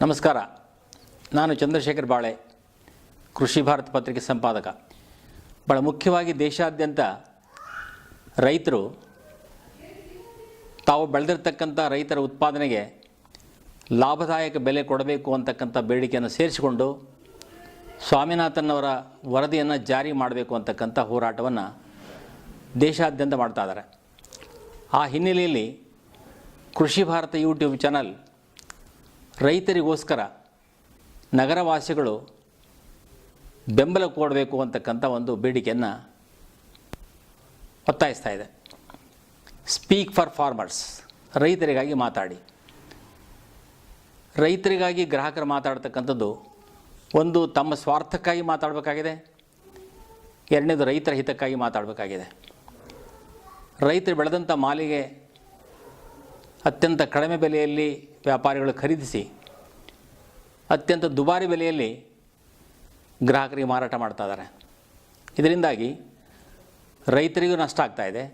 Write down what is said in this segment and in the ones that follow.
ನಮಸ್ಕಾರ. ನಾನು ಚಂದ್ರಶೇಖರ್ ಬಾಳೆ, ಕೃಷಿ ಭಾರತ ಪತ್ರಿಕೆ ಸಂಪಾದಕ. ಭಾಳ ಮುಖ್ಯವಾಗಿ ದೇಶಾದ್ಯಂತ ರೈತರು ತಾವು ಬೆಳೆದಿರ್ತಕ್ಕಂಥ ರೈತರ ಉತ್ಪಾದನೆಗೆ ಲಾಭದಾಯಕ ಬೆಲೆ ಕೊಡಬೇಕು ಅಂತಕ್ಕಂಥ ಬೇಡಿಕೆಯನ್ನು ಸೇರಿಸಿಕೊಂಡು ಸ್ವಾಮಿನಾಥನ್ ಅವರ ವರದಿಯನ್ನು ಜಾರಿ ಮಾಡಬೇಕು ಅಂತಕ್ಕಂಥ ಹೋರಾಟವನ್ನು ದೇಶಾದ್ಯಂತ ಮಾಡ್ತಾ ಇದ್ದಾರೆ. ಆ ಹಿನ್ನೆಲೆಯಲ್ಲಿ ಕೃಷಿ ಭಾರತ ಯೂಟ್ಯೂಬ್ ಚಾನಲ್ ರೈತರಿಗೋಸ್ಕರ ನಗರವಾಸಿಗಳು ಬೆಂಬಲ ಕೊಡಬೇಕು ಅಂತಕ್ಕಂಥ ಒಂದು ಬೇಡಿಕೆಯನ್ನು ಒತ್ತಾಯಿಸ್ತಾ ಇದೆ. ಸ್ಪೀಕ್ ಫಾರ್ ಫಾರ್ಮರ್ಸ್ ರೈತರಿಗಾಗಿ ಮಾತಾಡಿ. ರೈತರಿಗಾಗಿ ಗ್ರಾಹಕರು ಮಾತಾಡ್ತಕ್ಕಂಥದ್ದು ಒಂದು ತಮ್ಮ ಸ್ವಾರ್ಥಕ್ಕಾಗಿ ಮಾತಾಡಬೇಕಾಗಿದೆ. ಎರಡನೇದು ರೈತರ ಹಿತಕ್ಕಾಗಿ ಮಾತಾಡಬೇಕಾಗಿದೆ. ರೈತರು ಬೆಳೆದಂಥ ಮಾಲಿಗೆ ಅತ್ಯಂತ ಕಡಿಮೆ ಬೆಲೆಯಲ್ಲಿ ವ್ಯಾಪಾರಿಗಳು ಖರೀದಿಸಿ ಅತ್ಯಂತ ದುಬಾರಿ ಬೆಲೆಯಲ್ಲಿ ಗ್ರಾಹಕರಿಗೆ ಮಾರಾಟ ಮಾಡ್ತಾ ಇದ್ದಾರೆ. ಇದರಿಂದಾಗಿ ರೈತರಿಗೂ ನಷ್ಟ ಆಗ್ತಾ ಇದೆ,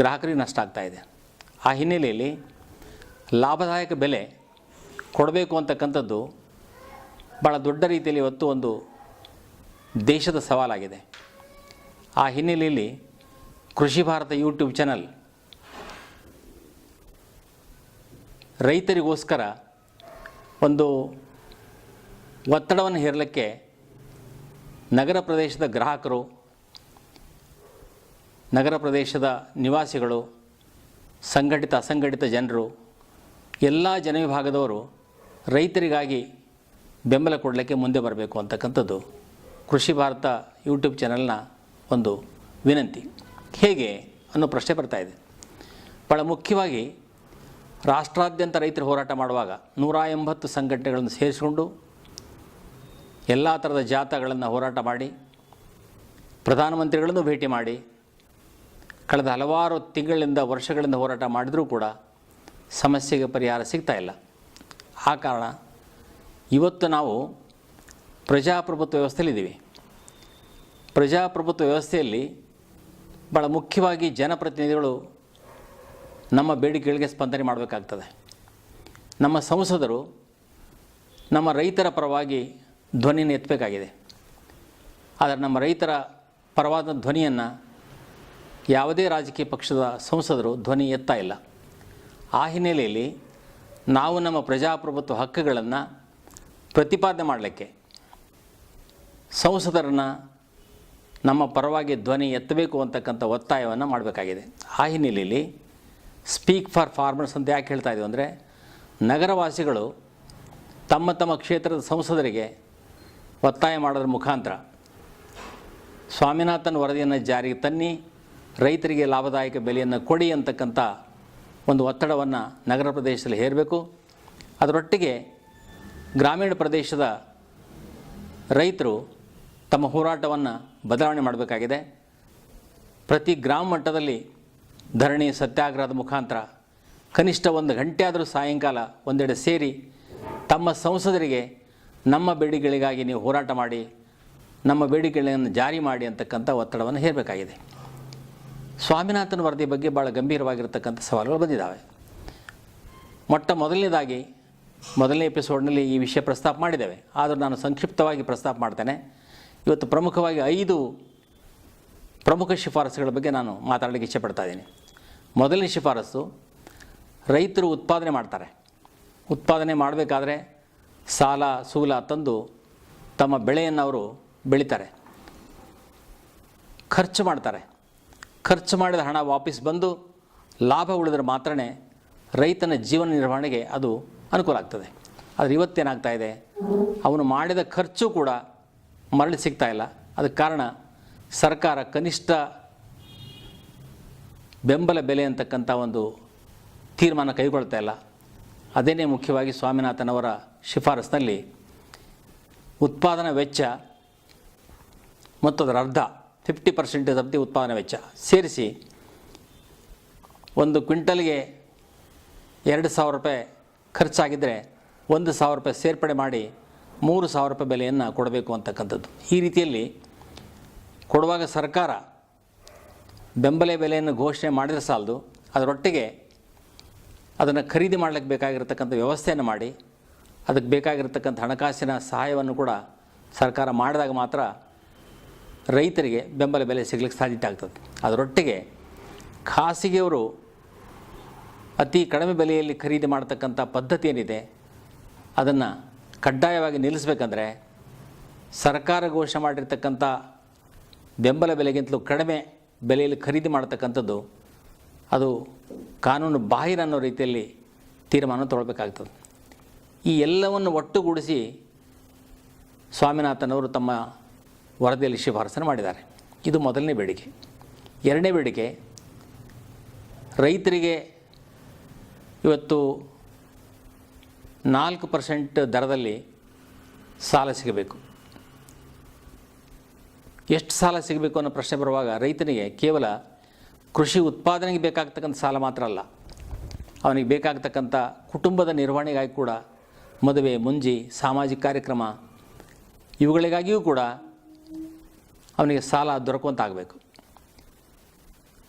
ಗ್ರಾಹಕರಿಗೂ ನಷ್ಟ ಆಗ್ತಾ ಇದೆ. ಆ ಹಿನ್ನೆಲೆಯಲ್ಲಿ ಲಾಭದಾಯಕ ಬೆಲೆ ಕೊಡಬೇಕು ಅಂತಕ್ಕಂಥದ್ದು ಭಾಳ ದೊಡ್ಡ ರೀತಿಯಲ್ಲಿ ಇವತ್ತು ಒಂದು ದೇಶದ ಸವಾಲಾಗಿದೆ. ಆ ಹಿನ್ನೆಲೆಯಲ್ಲಿ ಕೃಷಿ ಭಾರತ ಯೂಟ್ಯೂಬ್ ಚಾನಲ್ ರೈತರಿಗೋಸ್ಕರ ಒಂದು ಒತ್ತಡವನ್ನು ಹೇರಲಿಕ್ಕೆ ನಗರ ಪ್ರದೇಶದ ಗ್ರಾಹಕರು, ನಗರ ಪ್ರದೇಶದ ನಿವಾಸಿಗಳು, ಸಂಘಟಿತ ಅಸಂಘಟಿತ ಜನರು, ಎಲ್ಲ ಜನವಿಭಾಗದವರು ರೈತರಿಗಾಗಿ ಬೆಂಬಲ ಕೊಡಲಿಕ್ಕೆ ಮುಂದೆ ಬರಬೇಕು ಅಂತಕ್ಕಂಥದ್ದು ಕೃಷಿ ಭಾರತ ಯೂಟ್ಯೂಬ್ ಚಾನಲ್ನ ಒಂದು ವಿನಂತಿ. ಹೇಗೆ ಅನ್ನೋ ಪ್ರಶ್ನೆ ಬರ್ತಾ ಇದೆ. ಭಾಳ ಮುಖ್ಯವಾಗಿ ರಾಷ್ಟ್ರಾದ್ಯಂತ ರೈತರು ಹೋರಾಟ ಮಾಡುವಾಗ ನೂರ ಎಂಬತ್ತು ಸಂಘಟನೆಗಳನ್ನು ಸೇರಿಸಿಕೊಂಡು ಎಲ್ಲ ಥರದ ಜಾಥಾಗಳನ್ನು ಹೋರಾಟ ಮಾಡಿ, ಪ್ರಧಾನಮಂತ್ರಿಗಳನ್ನು ಭೇಟಿ ಮಾಡಿ, ಕಳೆದ ಹಲವಾರು ತಿಂಗಳಿಂದ ವರ್ಷಗಳಿಂದ ಹೋರಾಟ ಮಾಡಿದರೂ ಕೂಡ ಸಮಸ್ಯೆಗೆ ಪರಿಹಾರ ಸಿಗ್ತಾ ಇಲ್ಲ. ಆ ಕಾರಣ ಇವತ್ತು ನಾವು ಪ್ರಜಾಪ್ರಭುತ್ವ ವ್ಯವಸ್ಥೆಯಲ್ಲಿದ್ದೀವಿ. ಪ್ರಜಾಪ್ರಭುತ್ವ ವ್ಯವಸ್ಥೆಯಲ್ಲಿ ಭಾಳ ಮುಖ್ಯವಾಗಿ ಜನಪ್ರತಿನಿಧಿಗಳು ನಮ್ಮ ಬೇಡಿಕೆಗಳಿಗೆ ಸ್ಪಂದನೆ ಮಾಡಬೇಕಾಗ್ತದೆ. ನಮ್ಮ ಸಂಸದರು ನಮ್ಮ ರೈತರ ಪರವಾಗಿ ಧ್ವನಿಯನ್ನು ಎತ್ತಬೇಕಾಗಿದೆ. ಆದರೆ ನಮ್ಮ ರೈತರ ಪರವಾದ ಧ್ವನಿಯನ್ನು ಯಾವುದೇ ರಾಜಕೀಯ ಪಕ್ಷದ ಸಂಸದರು ಧ್ವನಿ ಎತ್ತಾ ಇಲ್ಲ. ಆ ಹಿನ್ನೆಲೆಯಲ್ಲಿ ನಾವು ನಮ್ಮ ಪ್ರಜಾಪ್ರಭುತ್ವ ಹಕ್ಕುಗಳನ್ನು ಪ್ರತಿಪಾದನೆ ಮಾಡಲಿಕ್ಕೆ ಸಂಸದರನ್ನು ನಮ್ಮ ಪರವಾಗಿ ಧ್ವನಿ ಎತ್ತಬೇಕು ಅಂತಕ್ಕಂಥ ಒತ್ತಾಯವನ್ನು ಮಾಡಬೇಕಾಗಿದೆ. ಆ ಹಿನ್ನೆಲೆಯಲ್ಲಿ ಸ್ಪೀಕ್ ಫಾರ್ ಫಾರ್ಮರ್ಸ್ ಅಂತ ಯಾಕೆ ಹೇಳ್ತಾ ಇದ್ದೀವಿ ಅಂದರೆ, ನಗರವಾಸಿಗಳು ತಮ್ಮ ತಮ್ಮ ಕ್ಷೇತ್ರದ ಸಂಸದರಿಗೆ ಒತ್ತಾಯ ಮಾಡೋದ್ರ ಮುಖಾಂತರ ಸ್ವಾಮಿನಾಥನ್ ವರದಿಯನ್ನು ಜಾರಿಗೆ ತನ್ನಿ, ರೈತರಿಗೆ ಲಾಭದಾಯಕ ಬೆಲೆಯನ್ನು ಕೊಡಿ ಅಂತಕ್ಕಂಥ ಒಂದು ಒತ್ತಡವನ್ನು ನಗರ ಪ್ರದೇಶದಲ್ಲಿ ಹೇರಬೇಕು. ಅದರೊಟ್ಟಿಗೆ ಗ್ರಾಮೀಣ ಪ್ರದೇಶದ ರೈತರು ತಮ್ಮ ಹೋರಾಟವನ್ನು ಬದಲಾವಣೆ ಮಾಡಬೇಕಾಗಿದೆ. ಪ್ರತಿ ಗ್ರಾಮ ಮಟ್ಟದಲ್ಲಿ ಧರಣಿ ಸತ್ಯಾಗ್ರಹದ ಮುಖಾಂತರ ಕನಿಷ್ಠ ಒಂದು ಗಂಟೆ ಆದರೂ ಸಾಯಂಕಾಲ ಒಂದೆಡೆ ಸೇರಿ ತಮ್ಮ ಸಂಸದರಿಗೆ ನಮ್ಮ ಬೇಡಿಕೆಗಳಿಗಾಗಿ ನೀವು ಹೋರಾಟ ಮಾಡಿ, ನಮ್ಮ ಬೇಡಿಕೆಗಳನ್ನು ಜಾರಿ ಮಾಡಿ ಅಂತಕ್ಕಂಥ ಒತ್ತಡವನ್ನು ಹೇರಬೇಕಾಗಿದೆ. ಸ್ವಾಮಿನಾಥನ್ ವರದಿ ಬಗ್ಗೆ ಭಾಳ ಗಂಭೀರವಾಗಿರ್ತಕ್ಕಂಥ ಸವಾಲುಗಳು ಬಂದಿದ್ದಾವೆ. ಮೊಟ್ಟ ಮೊದಲನೇದಾಗಿ ಮೊದಲನೇ ಎಪಿಸೋಡ್ನಲ್ಲಿ ಈ ವಿಷಯ ಪ್ರಸ್ತಾಪ ಮಾಡಿದ್ದೇವೆ. ಆದರೂ ನಾನು ಸಂಕ್ಷಿಪ್ತವಾಗಿ ಪ್ರಸ್ತಾಪ ಮಾಡ್ತೇನೆ. ಇವತ್ತು ಪ್ರಮುಖವಾಗಿ ಐದು ಪ್ರಮುಖ ಶಿಫಾರಸುಗಳ ಬಗ್ಗೆ ನಾನು ಮಾತಾಡಲಿಕ್ಕೆ ಇಷ್ಟಪಡ್ತಾ ಇದ್ದೀನಿ. ಮೊದಲನೇ ಶಿಫಾರಸು ರೈತರು ಉತ್ಪಾದನೆ ಮಾಡ್ತಾರೆ. ಉತ್ಪಾದನೆ ಮಾಡಬೇಕಾದ್ರೆ ಸಾಲ, ಸೂಲ ತಂದು ತಮ್ಮ ಬೆಳೆಯನ್ನು ಅವರು ಬೆಳೀತಾರೆ. ಖರ್ಚು ಮಾಡ್ತಾರೆ. ಖರ್ಚು ಮಾಡಿದ ಹಣ ವಾಪಸ್ ಬಂದು ಲಾಭ ಉಳಿದ್ರೆ ಮಾತ್ರ ರೈತನ ಜೀವನ ನಿರ್ವಹಣೆಗೆ ಅದು ಅನುಕೂಲ ಆಗ್ತದೆ. ಆದರೆ ಇವತ್ತೇನಾಗ್ತಾ ಇದೆ? ಅವನು ಮಾಡಿದ ಖರ್ಚು ಕೂಡ ಮರಳಿ ಸಿಗ್ತಾ ಇಲ್ಲ. ಅದಕ್ಕೆ ಕಾರಣ ಸರ್ಕಾರ ಕನಿಷ್ಠ ಬೆಂಬಲ ಬೆಲೆ ಅಂತಕ್ಕಂಥ ಒಂದು ತೀರ್ಮಾನ ಕೈಗೊಳ್ತಾ ಇಲ್ಲ. ಅದೇನೇ ಮುಖ್ಯವಾಗಿ ಸ್ವಾಮಿನಾಥನವರ ಶಿಫಾರಸ್ನಲ್ಲಿ ಉತ್ಪಾದನಾ ವೆಚ್ಚ ಮತ್ತು ಅದರ ಅರ್ಧ ಫಿಫ್ಟಿ ಪರ್ಸೆಂಟೇಜ್ ಆಫ್ ದಿ ಉತ್ಪಾದನಾ ವೆಚ್ಚ ಸೇರಿಸಿ ಒಂದು ಕ್ವಿಂಟಲ್ಗೆ ಎರಡು ಸಾವಿರ ರೂಪಾಯಿ ಖರ್ಚಾಗಿದ್ದರೆ ಒಂದು ಸಾವಿರ ರೂಪಾಯಿ ಸೇರ್ಪಡೆ ಮಾಡಿ ಮೂರು ಸಾವಿರ ರೂಪಾಯಿ ಬೆಲೆಯನ್ನು ಕೊಡಬೇಕು ಅಂತಕ್ಕಂಥದ್ದು. ಈ ರೀತಿಯಲ್ಲಿ ಕೊಡುವಾಗ ಸರ್ಕಾರ ಬೆಂಬಲ ಬೆಲೆಯನ್ನು ಘೋಷಣೆ ಮಾಡಿದರೆ ಸಾಲದು. ಅದರೊಟ್ಟಿಗೆ ಅದನ್ನು ಖರೀದಿ ಮಾಡಲಿಕ್ಕೆ ಬೇಕಾಗಿರತಕ್ಕಂಥ ವ್ಯವಸ್ಥೆಯನ್ನು ಮಾಡಿ, ಅದಕ್ಕೆ ಬೇಕಾಗಿರತಕ್ಕಂಥ ಹಣಕಾಸಿನ ಸಹಾಯವನ್ನು ಕೂಡ ಸರ್ಕಾರ ಮಾಡಿದಾಗ ಮಾತ್ರ ರೈತರಿಗೆ ಬೆಂಬಲ ಬೆಲೆ ಸಿಗಲಿಕ್ಕೆ ಸಾಧ್ಯತೆ ಆಗ್ತದೆ. ಅದರೊಟ್ಟಿಗೆ ಖಾಸಗಿಯವರು ಅತಿ ಕಡಿಮೆ ಬೆಲೆಯಲ್ಲಿ ಖರೀದಿ ಮಾಡ್ತಕ್ಕಂಥ ಪದ್ಧತಿ ಏನಿದೆ, ಅದನ್ನು ಕಡ್ಡಾಯವಾಗಿ ನಿಲ್ಲಿಸಬೇಕಂದ್ರೆ ಸರ್ಕಾರ ಘೋಷಣೆ ಮಾಡಿರ್ತಕ್ಕಂಥ ಬೆಂಬಲ ಬೆಲೆಗಿಂತಲೂ ಕಡಿಮೆ ಬೆಲೆಯಲ್ಲಿ ಖರೀದಿ ಮಾಡ್ತಕ್ಕಂಥದ್ದು, ಅದು ಕಾನೂನು ಬಾಹಿರ ಅನ್ನೋ ರೀತಿಯಲ್ಲಿ ತೀರ್ಮಾನ ತೊಗೊಳ್ಬೇಕಾಗ್ತದೆ. ಈ ಎಲ್ಲವನ್ನು ಒಟ್ಟುಗೂಡಿಸಿ ಸ್ವಾಮಿನಾಥನವರು ತಮ್ಮ ವರದಿಯಲ್ಲಿ ಶಿಫಾರಸನ್ನು ಮಾಡಿದ್ದಾರೆ. ಇದು ಮೊದಲನೇ ಬೇಡಿಕೆ. ಎರಡನೇ ಬೇಡಿಕೆ, ರೈತರಿಗೆ ಇವತ್ತು ನಾಲ್ಕು ಪರ್ಸೆಂಟ್ ದರದಲ್ಲಿ ಸಾಲ ಸಿಗಬೇಕು. ಎಷ್ಟು ಸಾಲ ಸಿಗಬೇಕು ಅನ್ನೋ ಪ್ರಶ್ನೆ ಬರುವಾಗ ರೈತನಿಗೆ ಕೇವಲ ಕೃಷಿ ಉತ್ಪಾದನೆಗೆ ಬೇಕಾಗ್ತಕ್ಕಂಥ ಸಾಲ ಮಾತ್ರ ಅಲ್ಲ, ಅವನಿಗೆ ಬೇಕಾಗ್ತಕ್ಕಂಥ ಕುಟುಂಬದ ನಿರ್ವಹಣೆಗಾಗಿ ಕೂಡ ಮದುವೆ, ಮುಂಜಿ, ಸಾಮಾಜಿಕ ಕಾರ್ಯಕ್ರಮ, ಇವುಗಳಿಗಾಗಿಯೂ ಕೂಡ ಅವನಿಗೆ ಸಾಲ ದೊರಕುವಂತಾಗಬೇಕು.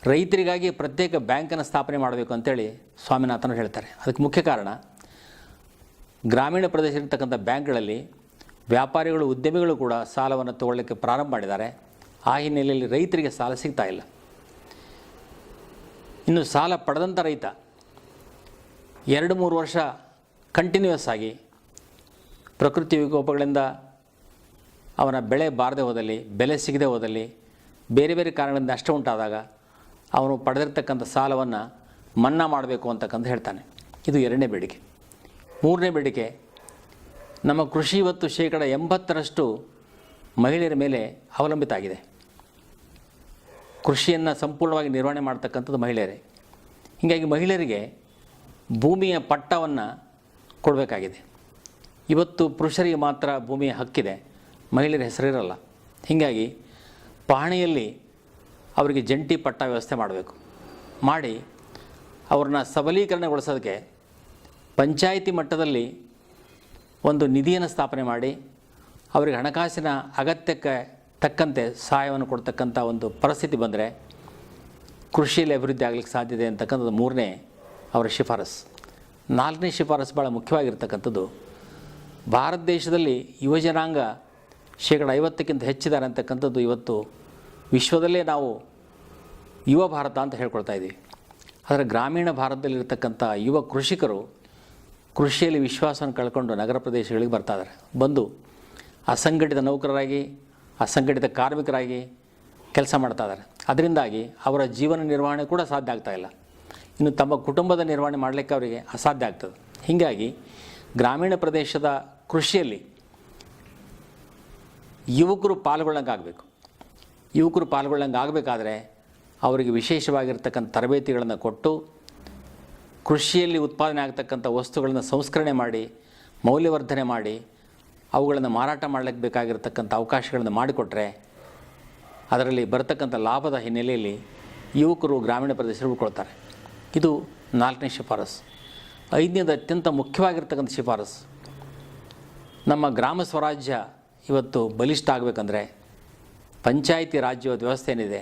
ರೈತರಿಗಾಗಿ ಪ್ರತ್ಯೇಕ ಬ್ಯಾಂಕನ್ನು ಸ್ಥಾಪನೆ ಮಾಡಬೇಕು ಅಂತೇಳಿ ಸ್ವಾಮಿನಾಥನ್ ಹೇಳ್ತಾರೆ. ಅದಕ್ಕೆ ಮುಖ್ಯ ಕಾರಣ, ಗ್ರಾಮೀಣ ಪ್ರದೇಶ ಇರ್ತಕ್ಕಂಥ ಬ್ಯಾಂಕ್ಗಳಲ್ಲಿ ವ್ಯಾಪಾರಿಗಳು, ಉದ್ಯಮಿಗಳು ಕೂಡ ಸಾಲವನ್ನು ತಗೊಳ್ಳಿಕ್ಕೆ ಪ್ರಾರಂಭ ಮಾಡಿದ್ದಾರೆ. ಆ ಹಿನ್ನೆಲೆಯಲ್ಲಿ ರೈತರಿಗೆ ಸಾಲ ಸಿಗ್ತಾ ಇಲ್ಲ. ಇನ್ನು ಸಾಲ ಪಡೆದಂಥ ರೈತ ಎರಡು ಮೂರು ವರ್ಷ ಕಂಟಿನ್ಯೂಯಸ್ ಆಗಿ ಪ್ರಕೃತಿ ವಿಕೋಪಗಳಿಂದ ಅವನ ಬೆಳೆ ಬಾರದೆ ಹೋದಲ್ಲಿ, ಬೆಲೆ ಸಿಗದೆ ಹೋದಲ್ಲಿ, ಬೇರೆ ಬೇರೆ ಕಾರಣಗಳಿಂದ ನಷ್ಟ ಉಂಟಾದಾಗ ಅವನು ಪಡೆದಿರ್ತಕ್ಕಂಥ ಸಾಲವನ್ನು ಮನ್ನಾ ಮಾಡಬೇಕು ಅಂತಕ್ಕಂಥ ಹೇಳ್ತಾನೆ. ಇದು ಎರಡನೇ ಬೇಡಿಕೆ. ಮೂರನೇ ಬೇಡಿಕೆ ನಮ್ಮ ಕೃಷಿ ಇವತ್ತು ಶೇಕಡ ಎಂಬತ್ತರಷ್ಟು ಮಹಿಳೆಯರ ಮೇಲೆ ಅವಲಂಬಿತ ಆಗಿದೆ. ಕೃಷಿಯನ್ನು ಸಂಪೂರ್ಣವಾಗಿ ನಿರ್ವಹಣೆ ಮಾಡ್ತಕ್ಕಂಥದ್ದು ಮಹಿಳೆಯರೇ. ಹೀಗಾಗಿ ಮಹಿಳೆಯರಿಗೆ ಭೂಮಿಯ ಪಟ್ಟವನ್ನು ಕೊಡಬೇಕಾಗಿದೆ. ಇವತ್ತು ಪುರುಷರಿಗೆ ಮಾತ್ರ ಭೂಮಿಯ ಹಕ್ಕಿದೆ, ಮಹಿಳೆಯರ ಹೆಸರಿರಲ್ಲ. ಹೀಗಾಗಿ ಪಹಣಿಯಲ್ಲಿ ಅವರಿಗೆ ಜಂಟಿ ಪಟ್ಟ ವ್ಯವಸ್ಥೆ ಮಾಡಬೇಕು. ಮಾಡಿ ಅವ್ರನ್ನ ಸಬಲೀಕರಣಗೊಳಿಸೋದಕ್ಕೆ ಪಂಚಾಯಿತಿ ಮಟ್ಟದಲ್ಲಿ ಒಂದು ನಿಧಿಯನ್ನು ಸ್ಥಾಪನೆ ಮಾಡಿ ಅವರಿಗೆ ಹಣಕಾಸಿನ ಅಗತ್ಯಕ್ಕೆ ತಕ್ಕಂತೆ ಸಹಾಯವನ್ನು ಕೊಡ್ತಕ್ಕಂಥ ಒಂದು ಪರಿಸ್ಥಿತಿ ಬಂದರೆ ಕೃಷಿಯಲ್ಲಿ ಅಭಿವೃದ್ಧಿ ಆಗಲಿಕ್ಕೆ ಸಾಧ್ಯತೆ ಅಂತಕ್ಕಂಥದ್ದು ಮೂರನೇ ಅವರ ಶಿಫಾರಸ್. ನಾಲ್ಕನೇ ಶಿಫಾರಸ್ ಭಾಳ ಮುಖ್ಯವಾಗಿರ್ತಕ್ಕಂಥದ್ದು. ಭಾರತ ದೇಶದಲ್ಲಿ ಯುವಜನಾಂಗ ಶೇಕಡ ಐವತ್ತಕ್ಕಿಂತ ಹೆಚ್ಚಿದ್ದಾರೆ ಅಂತಕ್ಕಂಥದ್ದು ಇವತ್ತು ವಿಶ್ವದಲ್ಲೇ ನಾವು ಯುವ ಭಾರತ ಅಂತ ಹೇಳ್ಕೊಳ್ತಾ ಇದ್ದೀವಿ. ಆದರೆ ಗ್ರಾಮೀಣ ಭಾರತದಲ್ಲಿರ್ತಕ್ಕಂಥ ಯುವ ಕೃಷಿಕರು ಕೃಷಿಯಲ್ಲಿ ವಿಶ್ವಾಸವನ್ನು ಕಳ್ಕೊಂಡು ನಗರ ಪ್ರದೇಶಗಳಿಗೆ ಬರ್ತಾ ಇದ್ದಾರೆ ಬಂದು ಅಸಂಘಟಿತ ನೌಕರರಾಗಿ, ಅಸಂಘಟಿತ ಕಾರ್ಮಿಕರಾಗಿ ಕೆಲಸ ಮಾಡ್ತಾ ಇದ್ದಾರೆ ಅದರಿಂದಾಗಿ ಅವರ ಜೀವನ ನಿರ್ವಹಣೆ ಕೂಡ ಸಾಧ್ಯ ಆಗ್ತಾ ಇಲ್ಲ. ಇನ್ನು ತಮ್ಮ ಕುಟುಂಬದ ನಿರ್ವಹಣೆ ಮಾಡಲಿಕ್ಕೆ ಅವರಿಗೆ ಅಸಾಧ್ಯ ಆಗ್ತದೆ. ಹೀಗಾಗಿ ಗ್ರಾಮೀಣ ಪ್ರದೇಶದ ಕೃಷಿಯಲ್ಲಿ ಯುವಕರು ಪಾಲ್ಗೊಳ್ಳಂಗಾಗಬೇಕು ಯುವಕರು ಪಾಲ್ಗೊಳ್ಳಂಗಾಗಬೇಕಾದ್ರೆ ಅವರಿಗೆ ವಿಶೇಷವಾಗಿರ್ತಕ್ಕಂಥ ತರಬೇತಿಗಳನ್ನು ಕೊಟ್ಟು ಕೃಷಿಯಲ್ಲಿ ಉತ್ಪಾದನೆ ಆಗ್ತಕ್ಕಂಥ ವಸ್ತುಗಳನ್ನು ಸಂಸ್ಕರಣೆ ಮಾಡಿ, ಮೌಲ್ಯವರ್ಧನೆ ಮಾಡಿ, ಅವುಗಳನ್ನು ಮಾರಾಟ ಮಾಡಲಿಕ್ಕೆ ಬೇಕಾಗಿರ್ತಕ್ಕಂಥ ಅವಕಾಶಗಳನ್ನು ಮಾಡಿಕೊಟ್ರೆ ಅದರಲ್ಲಿ ಬರತಕ್ಕಂಥ ಲಾಭದ ಹಿನ್ನೆಲೆಯಲ್ಲಿ ಯುವಕರು ಗ್ರಾಮೀಣ ಪ್ರದೇಶದಲ್ಲಿ ಉಳ್ಕೊಳ್ತಾರೆ. ಇದು ನಾಲ್ಕನೇ ಶಿಫಾರಸು. ಐದನೇದು ಅತ್ಯಂತ ಮುಖ್ಯವಾಗಿರ್ತಕ್ಕಂಥ ಶಿಫಾರಸು. ನಮ್ಮ ಗ್ರಾಮ ಸ್ವರಾಜ್ಯ ಇವತ್ತು ಬಲಿಷ್ಠ ಆಗಬೇಕಂದ್ರೆ ಪಂಚಾಯಿತಿ ರಾಜ್ಯ ವ್ಯವಸ್ಥೆ ಏನಿದೆ,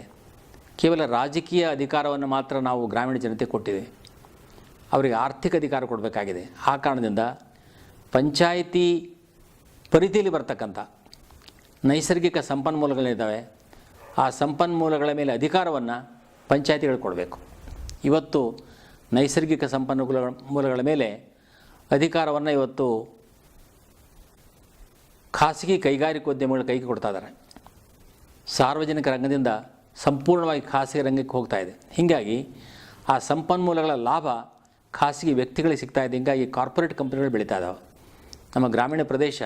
ಕೇವಲ ರಾಜಕೀಯ ಅಧಿಕಾರವನ್ನು ಮಾತ್ರ ನಾವು ಗ್ರಾಮೀಣ ಜನತೆ ಕೊಟ್ಟಿದೆ. ಅವರಿಗೆ ಆರ್ಥಿಕ ಅಧಿಕಾರ ಕೊಡಬೇಕಾಗಿದೆ. ಆ ಕಾರಣದಿಂದ ಪಂಚಾಯಿತಿ ಪರಿಧಿಯಲ್ಲಿ ಬರ್ತಕ್ಕಂಥ ನೈಸರ್ಗಿಕ ಸಂಪನ್ಮೂಲಗಳಿದ್ದಾವೆ. ಆ ಸಂಪನ್ಮೂಲಗಳ ಮೇಲೆ ಅಧಿಕಾರವನ್ನು ಪಂಚಾಯಿತಿಗಳು ಕೊಡಬೇಕು. ಇವತ್ತು ನೈಸರ್ಗಿಕ ಸಂಪನ್ಮೂಲ ಮೂಲಗಳ ಮೇಲೆ ಅಧಿಕಾರವನ್ನು ಇವತ್ತು ಖಾಸಗಿ ಕೈಗಾರಿಕೋದ್ಯಮಗಳು ಕೈಗೆ ಕೊಡ್ತಾ ಇದ್ದಾರೆ. ಸಾರ್ವಜನಿಕ ರಂಗದಿಂದ ಸಂಪೂರ್ಣವಾಗಿ ಖಾಸಗಿ ರಂಗಕ್ಕೆ ಹೋಗ್ತಾ ಇದೆ. ಹೀಗಾಗಿ ಆ ಸಂಪನ್ಮೂಲಗಳ ಲಾಭ ಖಾಸಗಿ ವ್ಯಕ್ತಿಗಳಿಗೆ ಸಿಗ್ತಾ ಇದೆ. ಹಿಂಗಾಗಿ ಕಾರ್ಪೊರೇಟ್ ಕಂಪ್ನಿಗಳು ಬೆಳೀತಾ ಇದಾವೆ. ನಮ್ಮ ಗ್ರಾಮೀಣ ಪ್ರದೇಶ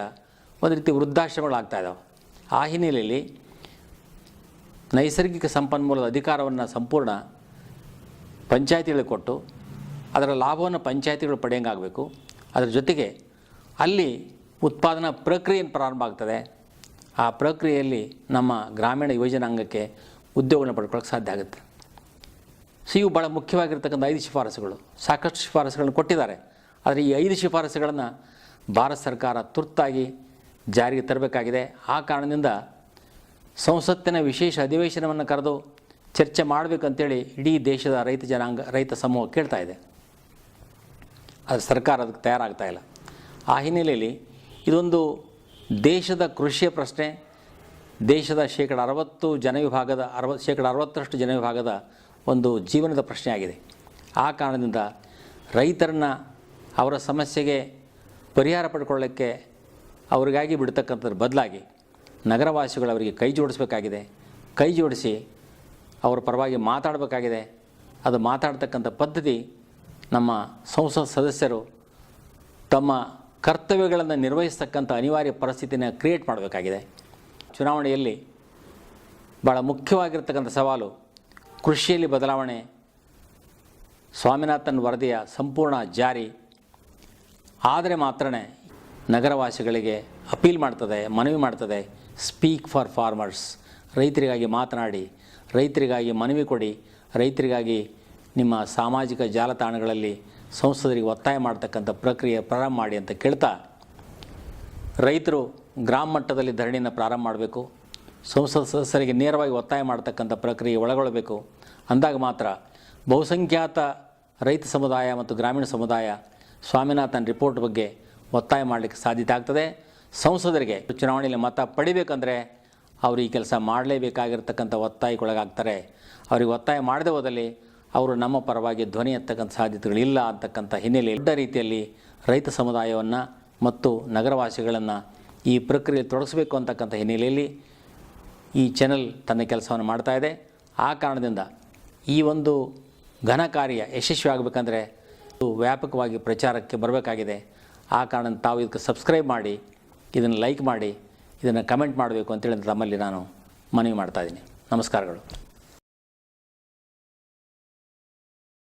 ಒಂದು ರೀತಿ ವೃದ್ಧಾಶ್ರಮಗಳಾಗ್ತಾ ಇದ್ದಾವೆ ಆ ಹಿನ್ನೆಲೆಯಲ್ಲಿ ನೈಸರ್ಗಿಕ ಸಂಪನ್ಮೂಲದ ಅಧಿಕಾರವನ್ನು ಸಂಪೂರ್ಣ ಪಂಚಾಯತಿಗಳಿಗೆ ಕೊಟ್ಟು, ಅದರ ಲಾಭವನ್ನು ಪಂಚಾಯತಿಗಳು ಪಡೆಯಂಗಾಗಬೇಕು. ಅದರ ಜೊತೆಗೆ ಅಲ್ಲಿ ಉತ್ಪಾದನಾ ಪ್ರಕ್ರಿಯೆಯನ್ನು ಪ್ರಾರಂಭ ಆಗ್ತದೆ? ಆ ಪ್ರಕ್ರಿಯೆಯಲ್ಲಿ ನಮ್ಮ ಗ್ರಾಮೀಣ ಯುವಜನಾಂಗಕ್ಕೆ ಉದ್ಯೋಗವನ್ನು ಪಡ್ಕೊಳ್ಳೋಕ್ಕೆ ಸಾಧ್ಯ ಆಗುತ್ತೆ. ಸೊ ಇವು ಭಾಳ ಮುಖ್ಯವಾಗಿರ್ತಕ್ಕಂಥ ಐದು ಶಿಫಾರಸುಗಳು. ಸಾಕಷ್ಟು ಶಿಫಾರಸುಗಳನ್ನು ಕೊಟ್ಟಿದ್ದಾರೆ. ಆದರೆ ಈ ಐದು ಶಿಫಾರಸುಗಳನ್ನು ಭಾರತ ಸರ್ಕಾರ ತುರ್ತಾಗಿ ಜಾರಿಗೆ ತರಬೇಕಾಗಿದೆ. ಆ ಕಾರಣದಿಂದ ಸಂಸತ್ತಿನ ವಿಶೇಷ ಅಧಿವೇಶನವನ್ನು ಕರೆದು ಚರ್ಚೆ ಮಾಡಬೇಕಂತೇಳಿ ಇಡೀ ದೇಶದ ರೈತ ಜನಾಂಗ, ರೈತ ಸಮೂಹ ಕೇಳ್ತಾ ಇದೆ. ಅದು ಸರ್ಕಾರ ಅದಕ್ಕೆ ತಯಾರಾಗ್ತಾ ಇಲ್ಲ. ಆ ಹಿನ್ನೆಲೆಯಲ್ಲಿ ಇದೊಂದು ದೇಶದ ಕೃಷಿಯ ಪ್ರಶ್ನೆ. ದೇಶದ ಶೇಕಡ ಅರವತ್ತು ಜನವಿಭಾಗದ ಅರವತ್ತು ಶೇಕಡ ಅರವತ್ತರಷ್ಟು ಜನವಿಭಾಗದ ಒಂದು ಜೀವನದ ಪ್ರಶ್ನೆಯಾಗಿದೆ. ಆ ಕಾರಣದಿಂದ ರೈತರನ್ನ ಅವರ ಸಮಸ್ಯೆಗೆ ಪರಿಹಾರ ಪಡ್ಕೊಳ್ಳೋಕ್ಕೆ ಅವರಿಗಾಗಿ ಬಿಡ್ತಕ್ಕಂಥದ್ರ ಬದಲಾಗಿ ನಗರವಾಸಿಗಳು ಅವರಿಗೆ ಕೈ ಜೋಡಿಸಬೇಕಾಗಿದೆ. ಕೈ ಜೋಡಿಸಿ ಅವರ ಪರವಾಗಿ ಮಾತಾಡಬೇಕಾಗಿದೆ. ಅದು ಮಾತಾಡ್ತಕ್ಕಂಥ ಪದ್ಧತಿ ನಮ್ಮ ಸಂಸತ್ ಸದಸ್ಯರು ತಮ್ಮ ಕರ್ತವ್ಯಗಳನ್ನು ನಿರ್ವಹಿಸ್ತಕ್ಕಂಥ ಅನಿವಾರ್ಯ ಪರಿಸ್ಥಿತಿನ ಕ್ರಿಯೇಟ್ ಮಾಡಬೇಕಾಗಿದೆ. ಚುನಾವಣೆಯಲ್ಲಿ ಭಾಳ ಮುಖ್ಯವಾಗಿರ್ತಕ್ಕಂಥ ಸವಾಲು ಕೃಷಿಯಲ್ಲಿ ಬದಲಾವಣೆ. ಸ್ವಾಮಿನಾಥನ್ ವರದಿಯ ಸಂಪೂರ್ಣ ಜಾರಿ. ಆದರೆ ಮಾತ್ರ ನಗರವಾಸಿಗಳಿಗೆ ಅಪೀಲ್ ಮಾಡ್ತದೆ, ಮನವಿ ಮಾಡ್ತದೆ. Speak for farmers. ರೈತರಿಗಾಗಿ ಮಾತನಾಡಿ, ರೈತರಿಗಾಗಿ ಮನವಿ ಕೊಡಿ, ರೈತರಿಗಾಗಿ ನಿಮ್ಮ ಸಾಮಾಜಿಕ ಜಾಲತಾಣಗಳಲ್ಲಿ ಸಂಸದರಿಗೆ ಒತ್ತಾಯ ಮಾಡ್ತಕ್ಕಂಥ ಪ್ರಕ್ರಿಯೆ ಪ್ರಾರಂಭ ಮಾಡಿ ಅಂತ ಕೇಳ್ತಾ, ರೈತರು ಗ್ರಾಮ ಮಟ್ಟದಲ್ಲಿ ಧರಣಿಯನ್ನು ಪ್ರಾರಂಭ ಮಾಡಬೇಕು. ಸಂಸದ ಸದಸ್ಯರಿಗೆ ನೇರವಾಗಿ ಒತ್ತಾಯ ಮಾಡ್ತಕ್ಕಂಥ ಪ್ರಕ್ರಿಯೆ ಒಳಗೊಳ್ಳಬೇಕು ಅಂದಾಗ ಮಾತ್ರ ಬಹುಸಂಖ್ಯಾತ ರೈತ ಸಮುದಾಯ ಮತ್ತು ಗ್ರಾಮೀಣ ಸಮುದಾಯ ಸ್ವಾಮಿನಾಥನ್ ರಿಪೋರ್ಟ್ ಬಗ್ಗೆ ಒತ್ತಾಯ ಮಾಡಲಿಕ್ಕೆ ಸಾಧ್ಯತೆ ಆಗ್ತದೆ. ಸಂಸದರಿಗೆ ಚುನಾವಣೆಯಲ್ಲಿ ಮತ ಪಡಿಬೇಕಂದ್ರೆ ಅವರು ಈ ಕೆಲಸ ಮಾಡಲೇಬೇಕಾಗಿರ್ತಕ್ಕಂಥ ಒತ್ತಾಯಕ್ಕೊಳಗಾಗ್ತಾರೆ. ಅವರಿಗೆ ಒತ್ತಾಯ ಮಾಡದೆ ಹೋದಲ್ಲಿ ಅವರು ನಮ್ಮ ಪರವಾಗಿ ಧ್ವನಿ ಎತ್ತಕ್ಕಂಥ ಸಾಧ್ಯತೆಗಳಿಲ್ಲ ಅಂತಕ್ಕಂಥ ಹಿನ್ನೆಲೆ ದೊಡ್ಡ ರೀತಿಯಲ್ಲಿ ರೈತ ಸಮುದಾಯವನ್ನು ಮತ್ತು ನಗರವಾಸಿಗಳನ್ನು ಈ ಪ್ರಕ್ರಿಯೆಯಲ್ಲಿ ತೊಡಗಿಸಬೇಕು ಅಂತಕ್ಕಂಥ ಹಿನ್ನೆಲೆಯಲ್ಲಿ ಈ ಚಾನೆಲ್ ತನ್ನ ಕೆಲಸವನ್ನು ಮಾಡ್ತಾ ಇದೆ. ಆ ಕಾರಣದಿಂದ ಈ ಒಂದು ಘನ ಕಾರ್ಯ ಯಶಸ್ವಿ ಆಗಬೇಕಂದ್ರೆ ವ್ಯಾಪಕವಾಗಿ ಪ್ರಚಾರಕ್ಕೆ ಬರಬೇಕಾಗಿದೆ. ಆ ಕಾರಣ ತಾವು ಇದಕ್ಕೆ ಸಬ್ಸ್ಕ್ರೈಬ್ ಮಾಡಿ, ಇದನ್ನು ಲೈಕ್ ಮಾಡಿ, ಇದನ್ನು ಕಮೆಂಟ್ ಮಾಡಬೇಕು ಅಂತೇಳಿ ತಮ್ಮಲ್ಲಿ ನಾನು ಮನವಿ ಮಾಡ್ತಾ ಇದ್ದೀನಿ. ನಮಸ್ಕಾರಗಳು.